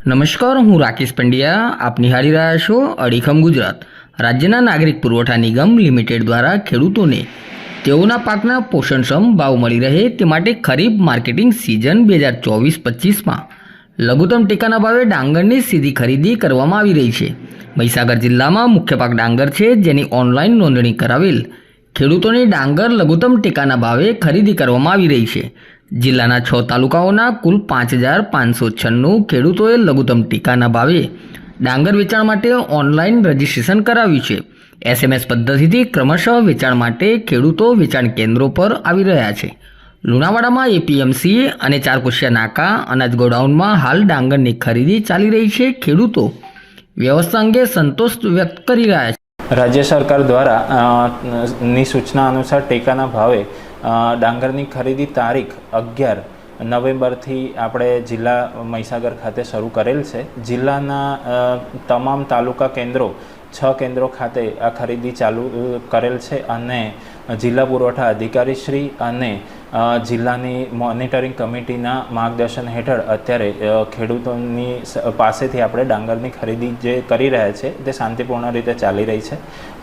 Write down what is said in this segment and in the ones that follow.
નમસ્કાર, હું રાકેશ પંડ્યા. આપ નિહાળી રહ્યા છો અડીખમ ગુજરાત. રાજ્યના નાગરિક પુરવઠા નિગમ લિમિટેડ દ્વારા ખેડૂતોને તેઓના પાકના પોષણક્ષમ ભાવ મળી રહે તે માટે ખરીફ માર્કેટિંગ સિઝન બે હજાર ચોવીસ પચીસમાં લઘુત્તમ ટેકાના ભાવે ડાંગરની સીધી ખરીદી કરવામાં આવી રહી છે. મહીસાગર જિલ્લામાં મુખ્ય પાક ડાંગર છે, જેની ઓનલાઈન નોંધણી કરાવેલ ખેડૂતોની ડાંગર, લઘુત્તમ ટેકાના ભાવે ખરીદી કરવામાં આવી રહી છે. જિલ્લાના છ તાલુકાઓના કુલ પાંચ હજાર પાંચસો છન્નું ખેડૂતોએ લઘુત્તમ ટેકાના ભાવે ડાંગર વેચાણ માટે ઓનલાઈન રજીસ્ટ્રેશન કરાવ્યું છે. એસએમએસ પદ્ધતિથી ક્રમશઃ વેચાણ માટે ખેડૂતો વેચાણ કેન્દ્રો પર આવી રહ્યા છે. લુણાવાડામાં એપીએમસી અને ચારકુશિયા નાકા અનાજ ગોડાઉનમાં હાલ ડાંગરની ખરીદી ચાલી રહી છે. ખેડૂતો વ્યવસ્થા અંગે સંતોષ વ્યક્ત કરી રહ્યા છે રાજ્ય સરકાર દ્વારા ની સૂચના અનુસાર ટેકાના ભાવે ડાંગરની ખરીદી તારીખ અગિયાર નવેમ્બરથી આપણે જિલ્લા મહીસાગર ખાતે શરૂ કરેલ છે. જિલ્લાના તમામ તાલુકા કેન્દ્રો છ કેન્દ્રો ખાતે આ ખરીદી ચાલુ કરેલ છે અને જિલ્લા પુરવઠા અધિકારીશ્રી અને અ, જિલ્લાની મોનિટરિંગ કમિટીના માર્ગદર્શન હેઠળ અત્યારે ખેડૂતોની પાસેથી આપણે ડાંગરની ખરીદી જે કરી રહ્યા છે, તે શાંતિપૂર્ણ રીતે ચાલી રહી છે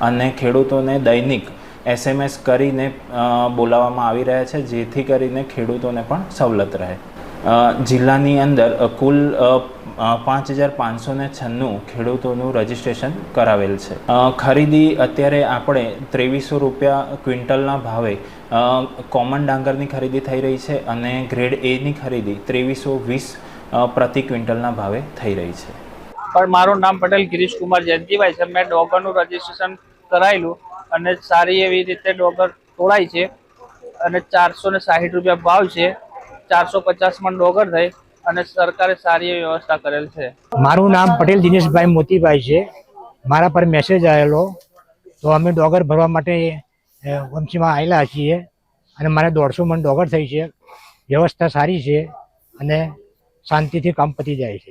અને ખેડૂતોને દૈનિક એસએમએસ કરીને બોલાવવામાં આવી રહ્યા છે, જેથી કરીને ખેડૂતોને પણ સવલત રહે. જિલ્લાની અંદર કુલ પાંચ હજાર પાંચસો ને છન્નું ખેડૂતોનું રજિસ્ટ્રેશન કરાવેલ છે. ખરીદી અત્યારે આપણે ત્રેવીસો રૂપિયા ક્વિન્ટલના ભાવે કોમન ડાંગરની ખરીદી થઈ રહી છે અને ગ્રેડ એની ખરીદી ત્રેવીસો વીસ પ્રતિ ક્વિન્ટલના ભાવે થઈ રહી છે. પણ મારું નામ પટેલ ગિરીશ કુમાર જયંતિભાઈ છે. મેં ડોગરનું રજીસ્ટ્રેશન કરાયેલું અને સારી એવી રીતે ડોગર તોડાય છે અને ચારસો ને સાહીઠ રૂપિયા ભાવ છે. ચારસો પચાસ મણ ડોગર થઈ. અને સરકારે સારી એવી વ્યવસ્થા કરેલ છે. મારું નામ પટેલ દિનેશભાઈ મોતીભાઈ છે. મારા પર મેસેજ આવેલો. તો અમે ડોગર ભરવા માટે વંશીમાં આવેલા છીએ. અને મારે દોઢસો મણ ડોગર થઈ છે. વ્યવસ્થા સારી છે અને શાંતિથી કામ પતી જાય છે.